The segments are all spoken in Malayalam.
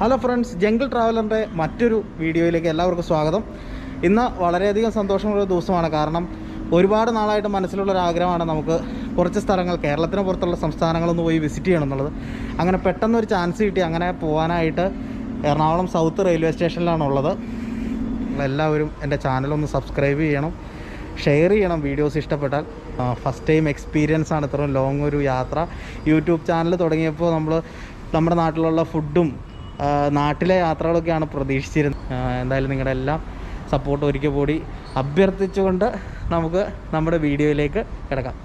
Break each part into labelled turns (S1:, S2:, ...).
S1: ഹലോ ഫ്രണ്ട്സ് ജംഗിൾ ട്രാവലറിന്റെ മറ്റൊരു വീഡിയോയിലേക്ക് എല്ലാവർക്കും സ്വാഗതം. ഇന്ന് വളരെയധികം സന്തോഷമുള്ളൊരു ദിവസമാണ്. കാരണം ഒരുപാട് നാളായിട്ട് മനസ്സിലുള്ള ഒരു ആഗ്രഹമാണ് നമുക്ക് കുറച്ച് സ്ഥലങ്ങൾ കേരളത്തിന് പുറത്തുള്ള സംസ്ഥാനങ്ങളൊന്ന് പോയി വിസിറ്റ് ചെയ്യണം എന്നുള്ളത്. അങ്ങനെ പെട്ടെന്നൊരു ചാൻസ് കിട്ടി. അങ്ങനെ പോകാനായിട്ട് എറണാകുളം സൗത്ത് റെയിൽവേ സ്റ്റേഷനിലാണ് ഉള്ളത്. എല്ലാവരും എന്റെ ചാനലൊന്ന് സബ്സ്ക്രൈബ് ചെയ്യണം ഷെയർ ചെയ്യണം വീഡിയോസ് ഇഷ്ടപ്പെട്ടാൽ. ഫസ്റ്റ് ടൈം എക്സ്പീരിയൻസ് ആണ് ഇത്രയും ലോങ് ഒരു യാത്ര. യൂട്യൂബ് ചാനൽ തുടങ്ങിയപ്പോൾ നമ്മൾ നമ്മുടെ നാട്ടിലുള്ള ഫുഡും നാട്ടിലെ യാത്രകളൊക്കെയാണ് പ്രതീക്ഷിച്ചിരുന്നത്. എന്തായാലും നിങ്ങളുടെ എല്ലാം സപ്പോർട്ട് ഒരിക്കൽ കൂടി അഭ്യർത്ഥിച്ചുകൊണ്ട് നമുക്ക് നമ്മുടെ വീഡിയോയിലേക്ക് കിടക്കാം.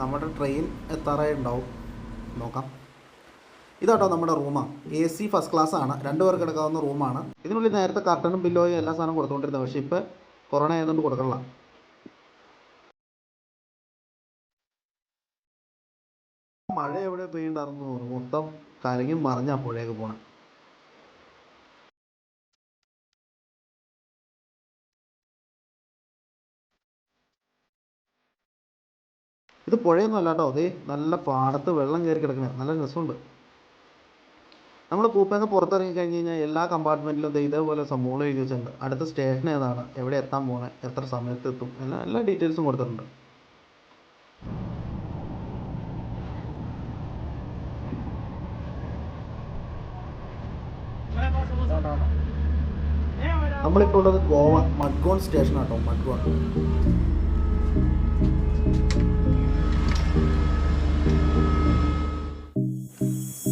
S1: നമ്മുടെ ട്രെയിൻ എത്താറായി ഉണ്ടാവും നോക്കാം. ഇതാട്ടോ നമ്മുടെ റൂമാണ് എ സി ഫസ്റ്റ് ക്ലാസ് ആണ്. രണ്ട് പേർക്ക് കിടക്കാവുന്ന റൂമാണ് ഇതിനുള്ളിൽ നേരത്തെ കർട്ടനും ബില്ലോയും എല്ലാ സാധനവും കൊടുത്തുകൊണ്ടിരുന്നത്. പക്ഷേ ഇപ്പോൾ കൊറോണ ആയതുകൊണ്ട് കൊടുക്കണില്ല. മഴ എവിടെ പെയ്യണ്ടായിരുന്നു? മൊത്തം കലങ്ങി മറിഞ്ഞാ പുഴയൊക്കെ പോകണം ഇത് പുഴയൊന്നും അല്ല കേട്ടോ. അതേ നല്ല പാടത്ത് വെള്ളം കയറി കിടക്കണേ. നല്ല രസമുണ്ട്. നമ്മൾ കൂപ്പയൊക്കെ പുറത്തിറങ്ങി കഴിഞ്ഞ് കഴിഞ്ഞാൽ എല്ലാ കമ്പാർട്ട്മെന്റിലും ഇതേപോലെ സംഭവങ്ങൾ എഴുതി വെച്ചിട്ടുണ്ട്. അടുത്ത സ്റ്റേഷൻ ഏതാണ്? എവിടെ എത്താൻ പോകണേ എത്ര സമയത്ത് എത്തും? എല്ലാ എല്ലാ ഡീറ്റെയിൽസും കൊടുത്തിട്ടുണ്ട്. നമ്മളിപ്പോൾ ഉള്ളത് ഗോവ മഡ്ഗോൺ സ്റ്റേഷൻ ആട്ടോ മഡ്ഗോൺ.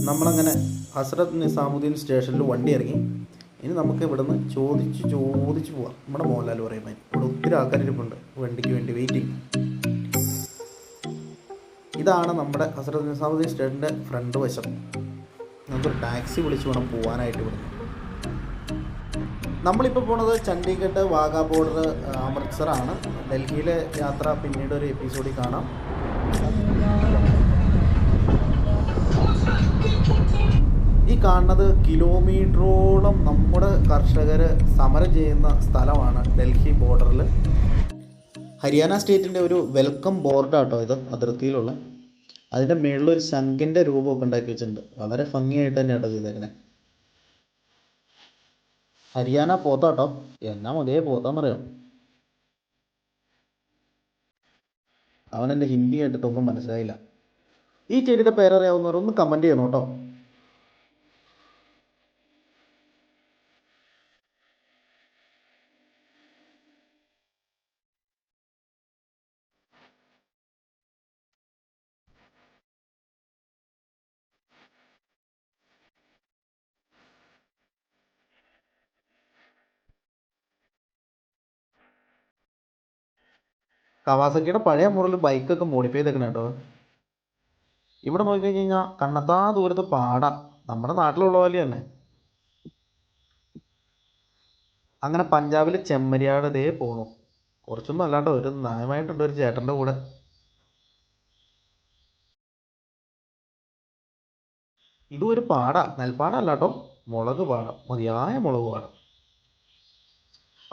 S1: നമ്മളങ്ങനെ ഹസ്രത് നിസാമുദ്ദീൻ സ്റ്റേഷനിൽ വണ്ടി ഇറങ്ങി. ഇനി നമുക്ക് ഇവിടുന്ന് ചോദിച്ച് ചോദിച്ച് പോവാം. നമ്മുടെ മോഹൻലാൽ പറയുമ്പോൾ ഇവിടെ ഒത്തിരി ആൾക്കാർ ഇരിപ്പുണ്ട് വണ്ടിക്ക് വേണ്ടി വെയിറ്റിംഗ് ഇതാണ് നമ്മുടെ ഹസ്രത് നിസാമുദ്ദീൻ സ്റ്റേഷന്റെ ഫ്രണ്ട് വശം. നമുക്കൊരു ടാക്സി വിളിച്ച് വേണം പോകാനായിട്ട് ഇവിടുന്ന്. നമ്മളിപ്പോൾ പോണത് ചണ്ഡീഗഡ് വാഗാ ബോർഡർ അമൃത്സർ ആണ്. ഡൽഹിയിലെ യാത്ര പിന്നീട് ഒരു എപ്പിസോഡിൽ കാണാം. ഈ കാണുന്നത് കിലോമീറ്ററോളം നമ്മുടെ കർഷകർ സമരം ചെയ്യുന്ന സ്ഥലമാണ് ഡൽഹി ബോർഡറിൽ ഹരിയാന സ്റ്റേറ്റിന്റെ ഒരു വെൽക്കം ബോർഡാട്ടോ ഇത് അതിർത്തിയിലുള്ള. അതിന്റെ മേളിലൊരു ശംഖിന്റെ രൂപമൊക്കെ ഉണ്ടാക്കി വെച്ചിട്ടുണ്ട്. വളരെ ഭംഗിയായിട്ട് തന്നെയാണ് ചെയ്തേക്കുന്നത് ഹരിയാന പോത്താട്ടോ. എന്നാ മതിയേ പോത്താന്നറിയാം. അവൻ എന്റെ ഹിന്ദി കേട്ടിട്ടൊന്നും മനസ്സിലായില്ല. ഈ ചെടിയുടെ പേരറിയാവുന്നവർ ഒന്ന് കമന്റ് ചെയ്യണം കേട്ടോ. കവാസക്കിയുടെ പഴയ മോഡൽ ബൈക്കൊക്കെ മോഡിഫൈ ചെയ്തേക്കണ കേട്ടോ ഇവിടെ നോക്കി കഴിഞ്ഞ് കഴിഞ്ഞാൽ കണ്ണത്താ ദൂരത്ത് പാട. നമ്മുടെ നാട്ടിലുള്ള പോലെ തന്നെ. അങ്ങനെ പഞ്ചാബിൽ ചെമ്മരിയാട് ദേ പോണു. കുറച്ചൊന്നും അല്ലാണ്ട് ഒരു നയമായിട്ടുണ്ട് ഒരു ചേട്ടന്റെ കൂടെ. ഇതും ഒരു പാട. നെൽപ്പാടല്ല കേട്ടോ മുളക് പാടം. മതിയായ മുളക് പാടം.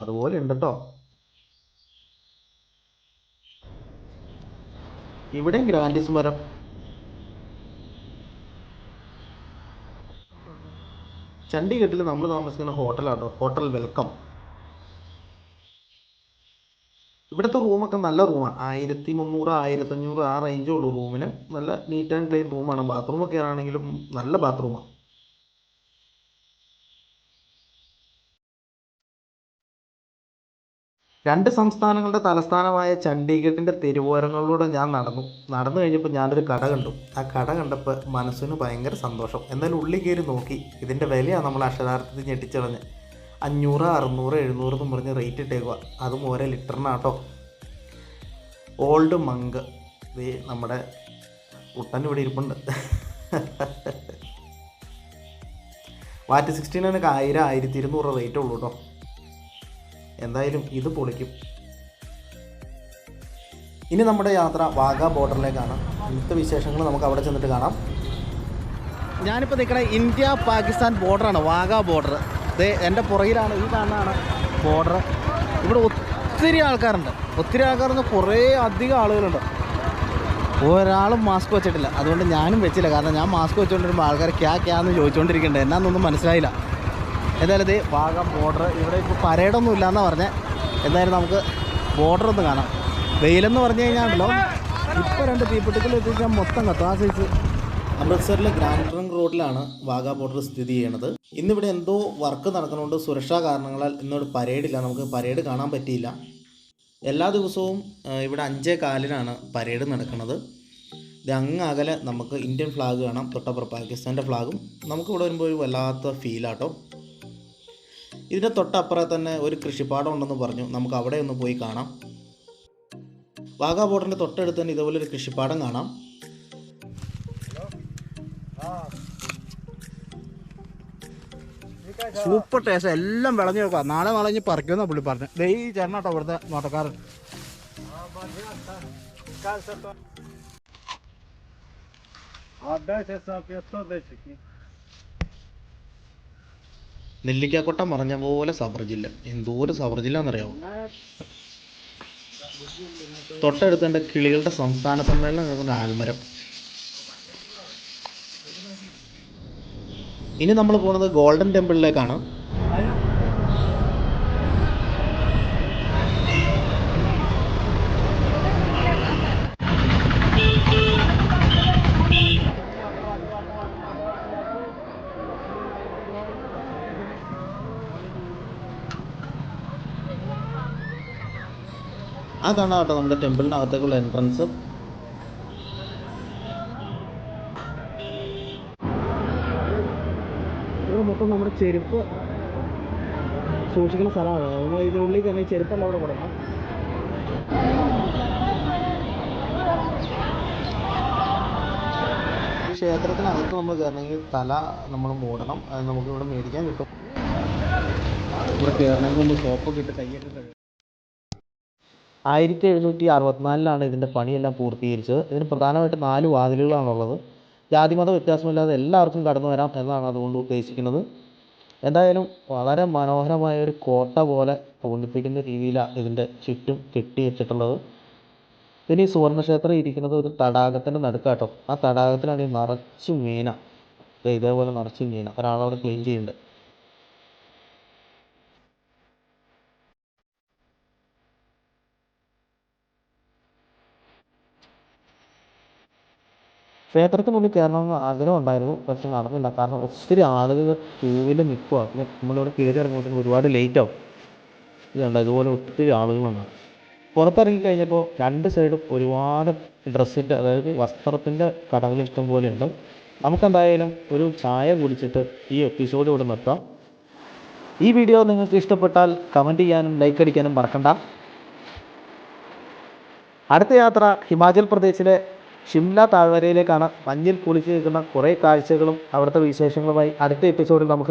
S1: അതുപോലെ ഉണ്ട് കേട്ടോ ഇവിടെയും ഗ്രാൻഡിസ് മരം ചണ്ഡീഗഡിൽ നമ്മൾ താമസിക്കുന്ന ഹോട്ടലാണ്. Hotel welcome. ഇവിടുത്തെ റൂമൊക്കെ നല്ല റൂമാണ്. ആയിരത്തി മുന്നൂറ് ആയിരത്തഞ്ഞൂറ് ആ റേഞ്ചേ ഉള്ളൂ റൂമിന്. നല്ല നീറ്റ് ആൻഡ് ക്ലീൻ റൂമാണ് ബാത്റൂമൊക്കെ ആണെങ്കിലും നല്ല ബാത്റൂമാണ് രണ്ട് സംസ്ഥാനങ്ങളുടെ തലസ്ഥാനമായ ചണ്ഡീഗഡിന്റെ തെരുവോരങ്ങളിലൂടെ ഞാൻ നടന്നു. നടന്നു കഴിഞ്ഞപ്പോൾ ഞാനൊരു കട കണ്ടു. ആ കട കണ്ടപ്പോൾ മനസ്സിന് ഭയങ്കര സന്തോഷം. എന്നാലും ഉള്ളി കയറി നോക്കി. ഇതിന്റെ വിലയാണ് നമ്മൾ അക്ഷരാർത്ഥത്തിൽ ഞെട്ടിച്ചളഞ്ഞ് അഞ്ഞൂറ് അറുന്നൂറ് എഴുന്നൂറ് എന്ന് പറഞ്ഞ് റേറ്റ് ഇട്ടേക്കുക അതും ഓരോ ലിറ്ററിനാട്ടോ ഓൾഡ് മങ്ക് ഇത് നമ്മുടെ കുട്ടൻ ഇവിടെ ഇരിപ്പുണ്ട്. വാറ്റ് സിക്സ്റ്റീനൊക്കെ ആയിരം ആയിരത്തി ഇരുന്നൂറ് റേറ്റ് ഉള്ളൂ കേട്ടോ എന്തായാലും ഇത് പൊളിക്കും. ഇനി നമ്മുടെ യാത്ര വാഗ ബോർഡറിലേക്കാണ്. ഇന്നത്തെ വിശേഷങ്ങൾ നമുക്ക് അവിടെ ചെന്നിട്ട് കാണാം. ഞാനിപ്പോൾ നിൽക്കണ ഇന്ത്യ പാകിസ്ഥാൻ ബോർഡറാണ് വാഗ ബോർഡർ. ഇത് എന്റെ പുറകിലാണ് ഈ കാണുന്നതാണ് ബോർഡർ. ഇവിടെ ഒത്തിരി ആൾക്കാരുണ്ട്. ഒത്തിരി ആൾക്കാരെന്ന് കുറേ അധികം ആളുകളുണ്ട്. ഒരാളും മാസ്ക് വെച്ചിട്ടില്ല. അതുകൊണ്ട് ഞാനും വെച്ചില്ല. കാരണം ഞാൻ മാസ്ക് വെച്ചുകൊണ്ടിരുമ്പോൾ ആൾക്കാർ ക്യാ ക്യാ എന്ന് ചോദിച്ചുകൊണ്ടിരിക്കണ്ടേ എന്നാന്നൊന്നും മനസ്സിലായില്ല. എന്തായാലും ഇത് ഭാഗം ബോർഡർ ഇവിടെ ഇപ്പോൾ പരേഡൊന്നും ഇല്ലയെന്നാണ് പറഞ്ഞത് എന്തായാലും നമുക്ക് ബോർഡർ ഒന്ന് കാണാം. വെയിലെന്ന് പറഞ്ഞു കഴിഞ്ഞാണല്ലോ ഇപ്പോൾ രണ്ട് തീപ്പെട്ടിക്കൽ എത്തിച്ചാൽ മൊത്തം കത്തും. ആ സൈസ് അമൃത്സറിലെ ഗ്രാൻഡ് ട്രങ്ക് റോഡിലാണ് വാഗ ബോർഡർ സ്ഥിതി ചെയ്യണത്. ഇന്നിവിടെ എന്തോ വർക്ക് നടക്കുന്നുണ്ട്. സുരക്ഷാ കാരണങ്ങളാൽ ഇന്നോട് പരേഡില്ല നമുക്ക് പരേഡ് കാണാൻ പറ്റിയില്ല. എല്ലാ ദിവസവും ഇവിടെ അഞ്ചേ കാലിനാണ് പരേഡ് നടക്കുന്നത് ഇത് അങ്ങ് അകലെ നമുക്ക് ഇന്ത്യൻ ഫ്ലാഗ് കാണാം. തൊട്ടപ്പുറം പാകിസ്ഥാന്റെ ഫ്ലാഗും നമുക്ക് ഇവിടെ വരുമ്പോൾ ഒരു വല്ലാത്ത ഫീലാട്ടോ ഇതിന്റെ തൊട്ടപ്പുറം തന്നെ ഒരു കൃഷിപ്പാടം ഉണ്ടെന്ന് പറഞ്ഞു. നമുക്ക് അവിടെ ഒന്ന് പോയി കാണാം. വാഗാ ബോർഡറിന്റെ തൊട്ടടുത്ത് തന്നെ ഇതുപോലെ ഒരു കൃഷിപ്പാടം കാണാം. സൂപ്പർ ടേസ്റ്റ് എല്ലാം വിളഞ്ഞു നോക്കുക നാളെ നാളെ ഇനി പറിക്കുമെന്നാ പുള്ളി പറഞ്ഞു. ദേ ഈ ചേട്ടനാട്ടോ ഇവിടുത്തെ നോട്ടക്കാരൻ നെല്ലിക്കാക്കൊട്ട മറഞ്ഞ പോലെ സബർ ജില്ല. എന്തോരം സബർ ജില്ല എന്നറിയാമോ തൊട്ടടുത്ത് എന്റെ കിളികളുടെ സംസ്ഥാന സമ്മേളനം നടക്കുന്ന ആൽമരം. ഇനി നമ്മൾ പോകുന്നത് ഗോൾഡൻ ടെമ്പിളിലേക്കാണ്. അതാണ് കേട്ടോ നമ്മുടെ ടെമ്പിളിനകത്തേക്കുള്ള എൻട്രൻസ് മൊത്തം നമ്മുടെ ചെരുപ്പ് സൂക്ഷിക്കുന്ന സ്ഥലമാണ്. നമ്മൾ ഇതിനുള്ളിൽ തന്നെ ചെരുപ്പല്ല അവിടെ കൊടുക്കണം ക്ഷേത്രത്തിനകത്ത് നമ്മൾ കയറണമെങ്കിൽ തല നമ്മൾ മൂടണം. അത് നമുക്ക് ഇവിടെ മേടിക്കാൻ കിട്ടും. ഇവിടെ കയറണമെങ്കിൽ മുമ്പ് സോപ്പൊക്കെ ഇട്ട് കൈയൊക്കെ ആയിരത്തി എഴുന്നൂറ്റി അറുപത്തിനാലിലാണ് ഇതിന്റെ പണിയെല്ലാം പൂർത്തീകരിച്ചത്. ഇതിന് പ്രധാനമായിട്ട് നാല് വാതിലുകളാണുള്ളത്. ജാതിമത വ്യത്യാസമില്ലാതെ എല്ലാവർക്കും കടന്നു വരാം എന്നാണ് അതുകൊണ്ട് ഉദ്ദേശിക്കുന്നത്. എന്തായാലും വളരെ മനോഹരമായ ഒരു കോട്ട പോലെ തോന്നിപ്പിക്കുന്ന രീതിയിലാണ് ഇതിന്റെ ചുറ്റും കെട്ടി വെച്ചിട്ടുള്ളത് പിന്നെ ഈ സുവർണക്ഷേത്രം ഇരിക്കുന്നത് ഒരു തടാകത്തിന്റെ നടുക്കാട്ടോ. ആ തടാകത്തിലാണ് ഈ നിറച്ചു മീന. ഇതേപോലെ നിറച്ചു മീന. ഒരാളവിടെ ക്ലീൻ ചെയ്യുന്നുണ്ട്. ക്ഷേത്രത്തിനുള്ളിൽ കയറണമെന്ന് ആഗ്രഹം ഉണ്ടായിരുന്നു. പക്ഷെ നടന്നില്ല. കാരണം ഒത്തിരി ആളുകൾ ക്യൂവിൽ നിൽക്കുക പിന്നെ നമ്മളിവിടെ ഇറങ്ങുമ്പോഴത്തേക്കും ഒരുപാട് ലേറ്റ് ആവും. ഇതുണ്ട് ഇതുപോലെ ഒത്തിരി ആളുകളാണ് പുറത്തിറങ്ങി കഴിഞ്ഞപ്പോൾ രണ്ട് സൈഡും ഒരുപാട് ഡ്രസ്സിന്റെ അതായത് വസ്ത്രത്തിന്റെ കടകൾ ഇഷ്ടം പോലെ ഉണ്ട്. നമുക്കെന്തായാലും ഒരു ചായ കുടിച്ചിട്ട് ഈ എപ്പിസോഡ് ഇവിടെ നിർത്താം. ഈ വീഡിയോ നിങ്ങൾക്ക് ഇഷ്ടപ്പെട്ടാൽ കമന്റ് ചെയ്യാനും ലൈക്ക് അടിക്കാനും മറക്കണ്ട. അടുത്ത യാത്ര ഹിമാചൽ പ്രദേശിലെ ഷിംല താഴ്വരയിലേക്കാണ് മഞ്ഞിൽ കുളിച്ച് നിൽക്കുന്ന കുറേ കാഴ്ചകളും അവിടുത്തെ വിശേഷങ്ങളുമായി അടുത്ത എപ്പിസോഡിൽ നമുക്ക്